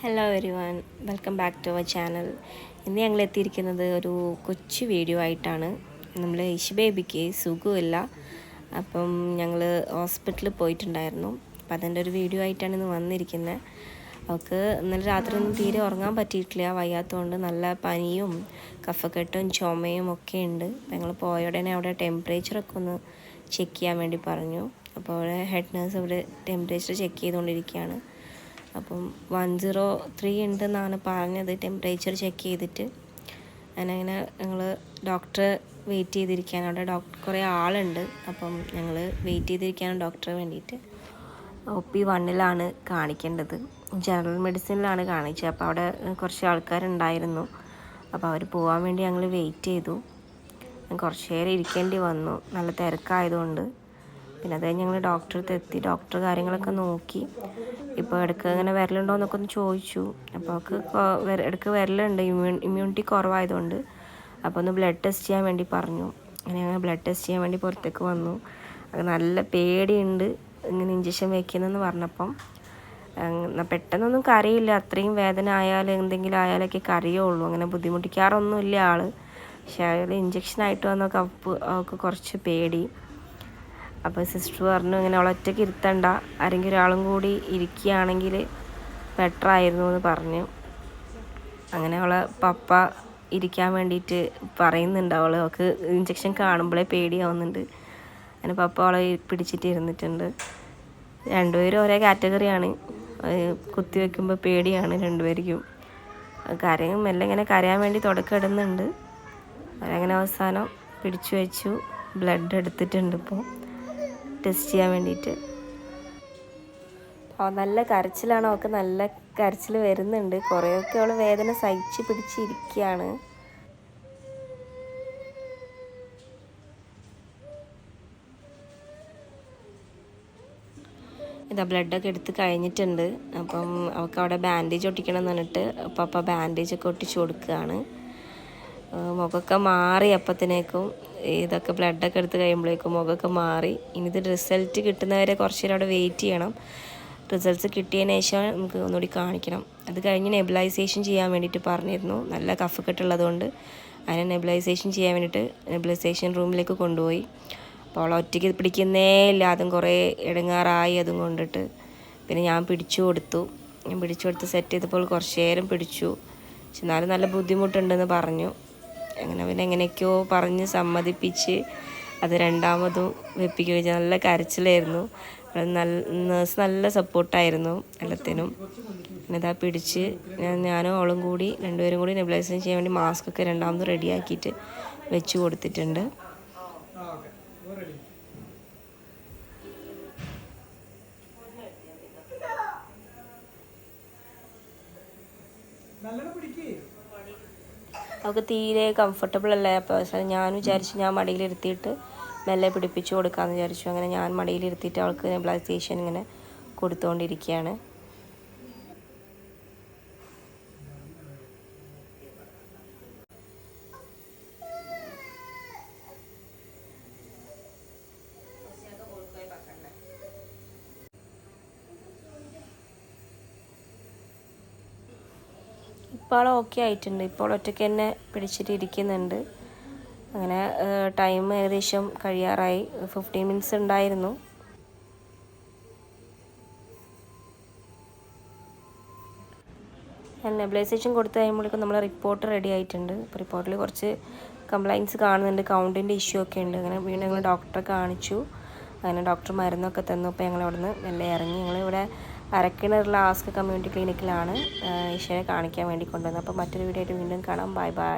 Hello every welcome back to our channel ഇന്ന് ഞങ്ങൾ എത്തിയിരിക്കുന്നത് ഒരു കൊച്ചു വീഡിയോ ആയിട്ടാണ്. നമ്മൾ ഇഷ് ബേബിക്ക് സുഖമില്ല അപ്പം ഞങ്ങൾ ഹോസ്പിറ്റലിൽ പോയിട്ടുണ്ടായിരുന്നു. അപ്പം അതിന്റെ ഒരു വീഡിയോ ആയിട്ടാണ് ഇന്ന് വന്നിരിക്കുന്നത് അവൾക്ക് ഇന്നലെ രാത്രി ഒന്നും തീരെ ഉറങ്ങാൻ പറ്റിയിട്ടില്ല. വയ്യാത്തതുകൊണ്ട് നല്ല പനിയും കഫക്കെട്ടും ചുമയും ഒക്കെ ഉണ്ട്. ഞങ്ങൾ പോയ ഉടനെ അവിടെ ടെമ്പറേച്ചറൊക്കെ ഒന്ന് ചെക്ക് ചെയ്യാൻ വേണ്ടി പറഞ്ഞു. അപ്പോൾ അവിടെ ഹെഡ് നേഴ്സ് ഇവിടെ ടെമ്പറേച്ചർ ചെക്ക് ചെയ്തുകൊണ്ടിരിക്കുകയാണ്. അപ്പം വൺ സീറോ ത്രീ ഉണ്ടെന്നാണ് പറഞ്ഞത്. ടെമ്പറേച്ചർ ചെക്ക് ചെയ്തിട്ട്. അങ്ങനെ ഞങ്ങൾ ഡോക്ടറെ വെയിറ്റ് ചെയ്തിരിക്കാൻ. അവിടെ ഡോക്ടർ കുറേ ആളുണ്ട്. അപ്പം ഞങ്ങൾ വെയിറ്റ് ചെയ്തിരിക്കുകയാണ് ഡോക്ടറെ വേണ്ടിയിട്ട്. ഒ പി വണ്ണിലാണ് കാണിക്കേണ്ടത്. ജനറൽ മെഡിസിനിലാണ് കാണിച്ചത് അപ്പോൾ അവിടെ കുറച്ച് ആൾക്കാരുണ്ടായിരുന്നു. അപ്പോൾ അവർ പോകാൻ വേണ്ടി ഞങ്ങൾ വെയിറ്റ് ചെയ്തു. കുറച്ച് നേരം ഇരിക്കേണ്ടി വന്നു. നല്ല തിരക്കായതുകൊണ്ട്. പിന്നെ അത് കഴിഞ്ഞ് ഞങ്ങൾ ഡോക്ടറെടുത്ത് എത്തി. ഡോക്ടർ കാര്യങ്ങളൊക്കെ നോക്കി. ഇപ്പോൾ ഇടയ്ക്ക് ഇങ്ങനെ വരലുണ്ടോ എന്നൊക്കെ ഒന്ന് ചോദിച്ചു. അപ്പോൾ അവൾക്ക് ഇടയ്ക്ക് വരലുണ്ട്. ഇമ്മ്യൂ ഇമ്മ്യൂണിറ്റി കുറവായതുകൊണ്ട്. അപ്പോൾ ഒന്ന് ബ്ലഡ് ടെസ്റ്റ് ചെയ്യാൻ വേണ്ടി പറഞ്ഞു. അങ്ങനെ ഞങ്ങൾ ബ്ലഡ് ടെസ്റ്റ് ചെയ്യാൻ വേണ്ടി പുറത്തേക്ക് വന്നു. നല്ല പേടിയുണ്ട് ഇങ്ങനെ ഇഞ്ചക്ഷൻ വയ്ക്കുന്നതെന്ന് പറഞ്ഞപ്പം. പെട്ടെന്നൊന്നും കരയില്ല. അത്രയും വേദന ആയാലും എന്തെങ്കിലും ആയാലൊക്കെ കരയുള്ളൂ. അങ്ങനെ ബുദ്ധിമുട്ടിക്കാറൊന്നുമില്ല ആൾ പക്ഷേ അയാൾ ഇഞ്ചക്ഷൻ ആയിട്ട് വന്നൊക്കെ അവൾക്ക് കുറച്ച് പേടി. അപ്പോൾ സിസ്റ്റർ പറഞ്ഞു ഇങ്ങനെ അവളെ ഒറ്റയ്ക്ക് ഇരുത്തണ്ട. ആരെങ്കിലും ഒരാളും കൂടി ഇരിക്കുകയാണെങ്കിൽ ബെറ്റർ ആയിരുന്നു എന്ന് പറഞ്ഞു. അങ്ങനെ അവളെ പപ്പ ഇരിക്കാൻ വേണ്ടിയിട്ട് പറയുന്നുണ്ട് അവൾ അവൾക്ക് ഇഞ്ചക്ഷൻ കാണുമ്പോഴേ പേടിയാവുന്നുണ്ട്. അങ്ങനെ പപ്പ അവളെ പിടിച്ചിട്ട് ഇരുന്നിട്ടുണ്ട്. രണ്ടുപേരും ഒരേ കാറ്റഗറിയാണ് കുത്തി വെക്കുമ്പോൾ പേടിയാണ് രണ്ടുപേർക്കും. കരയും മെല്ലെ ഇങ്ങനെ കരയാൻ വേണ്ടി തുടക്കം അവരങ്ങനെ അവസാനം പിടിച്ചു വെച്ചു. ബ്ലഡ് എടുത്തിട്ടുണ്ട് ഇപ്പോൾ ടെസ്റ്റ് ചെയ്യാൻ വേണ്ടിയിട്ട്. നല്ല കരച്ചിലാണ്. അവൾക്ക് നല്ല കരച്ചിൽ വരുന്നുണ്ട്. കുറേയൊക്കെ അവൾ വേദന സഹിച്ച് പിടിച്ചിരിക്കുകയാണ്. ഇതാ ബ്ലഡൊക്കെ എടുത്ത് കഴിഞ്ഞിട്ടുണ്ട്. അപ്പം അവൾക്ക് അവിടെ ബാൻഡേജ് ഒട്ടിക്കണം എന്ന് പറഞ്ഞിട്ട് അപ്പം അപ്പം ബാൻഡേജ് ഒക്കെ ഒട്ടിച്ച് കൊടുക്കുകയാണ്. മുഖമൊക്കെ മാറി അപ്പത്തിനേക്കും ഇതൊക്കെ ബ്ലഡൊക്കെ എടുത്ത് കഴിയുമ്പോഴേക്കും മുഖമൊക്കെ മാറി. ഇനി ഇത് റിസൾട്ട് കിട്ടുന്നവരെ കുറച്ച് നേരം അവിടെ വെയിറ്റ് ചെയ്യണം. റിസൾട്ട്സ് കിട്ടിയതിന് ശേഷം നമുക്ക് ഒന്നുകൂടി കാണിക്കണം. അത് കഴിഞ്ഞ് നെബിലൈസേഷൻ ചെയ്യാൻ വേണ്ടിയിട്ട് പറഞ്ഞിരുന്നു. നല്ല കഫ് കെട്ടുള്ളതുകൊണ്ട് അതിനെ നെബിലൈസേഷൻ ചെയ്യാൻ വേണ്ടിയിട്ട് നെബിലൈസേഷൻ റൂമിലേക്ക് കൊണ്ടുപോയി. അപ്പോൾ അവൾ ഒറ്റയ്ക്ക് പിടിക്കുന്നേ ഇല്ല. അതും കുറേ ഇടങ്ങാറായി അതും കൊണ്ടിട്ട്. പിന്നെ ഞാൻ പിടിച്ചു കൊടുത്തു. ഞാൻ പിടിച്ചു കൊടുത്ത് സെറ്റ് ചെയ്തപ്പോൾ കുറച്ച് നേരം പിടിച്ചു. എന്നാലും നല്ല ബുദ്ധിമുട്ടുണ്ടെന്ന് പറഞ്ഞു. അങ്ങനെ പിന്നെ എങ്ങനെയൊക്കെയോ പറഞ്ഞ് സമ്മതിപ്പിച്ച് അത് രണ്ടാമതും വെപ്പിക്കുക വെച്ചാൽ നല്ല കരച്ചിലായിരുന്നു. നല്ല നേഴ്സ് നല്ല സപ്പോർട്ടായിരുന്നു എല്ലാത്തിനും. പിന്നെ ഇതാ പിടിച്ച് ഞാൻ ഞാനും അവളും കൂടി രണ്ടുപേരും കൂടി നെബിലൈസേഷൻ ചെയ്യാൻ വേണ്ടി മാസ്ക് ഒക്കെ രണ്ടാമത് റെഡിയാക്കിയിട്ട് വെച്ച് കൊടുത്തിട്ടുണ്ട്. അവൾക്ക് തീരെ കംഫർട്ടബിൾ അല്ല അപ്പോൾ ഞാൻ വിചാരിച്ചു ഞാൻ മടിയിലിരുത്തിയിട്ട് മെല്ലെ പിടിപ്പിച്ചു കൊടുക്കാമെന്ന് വിചാരിച്ചു. അങ്ങനെ ഞാൻ മടിയിലിരുത്തിയിട്ട് അവൾക്ക് നെബിളൈസേഷൻ ഇങ്ങനെ കൊടുത്തുകൊണ്ടിരിക്കുകയാണ് ഇപ്പോൾ ഓക്കെ ആയിട്ടുണ്ട്. ഇപ്പോൾ ഒറ്റയ്ക്ക് തന്നെ പിടിച്ചിട്ട് ഇരിക്കുന്നുണ്ട്. അങ്ങനെ ടൈം ഏകദേശം കഴിയാറായി. ഫിഫ്റ്റീൻ മിനിറ്റ്സ് ഉണ്ടായിരുന്നു. നെബിലൈസേഷൻ കൊടുത്തു കഴിയുമ്പോഴേക്കും നമ്മളെ റിപ്പോർട്ട് റെഡി ആയിട്ടുണ്ട്. അപ്പോൾ റിപ്പോർട്ടിൽ കുറച്ച് കംപ്ലൈന്റ്സ് കാണുന്നുണ്ട്. കൗണ്ടിന്റെ ഇഷ്യൂ ഒക്കെ ഉണ്ട്. അങ്ങനെ വീണ്ടും ഞങ്ങൾ ഡോക്ടറെ കാണിച്ചു. അങ്ങനെ ഡോക്ടർ മരുന്നൊക്കെ തന്നു. അപ്പോൾ ഞങ്ങൾ നിന്ന് മെല്ലെ ഇറങ്ങി. ഞങ്ങളിവിടെ അരക്കിണറുള്ള ആസ്ക് കമ്മ്യൂണിറ്റി ക്ലിനിക്കിലാണ് ഈശോയെ കാണിക്കാൻ വേണ്ടി കൊണ്ടുവന്നത്. അപ്പോൾ മറ്റൊരു വീഡിയോ ആയിട്ട് വീണ്ടും കാണാം. Bye bye.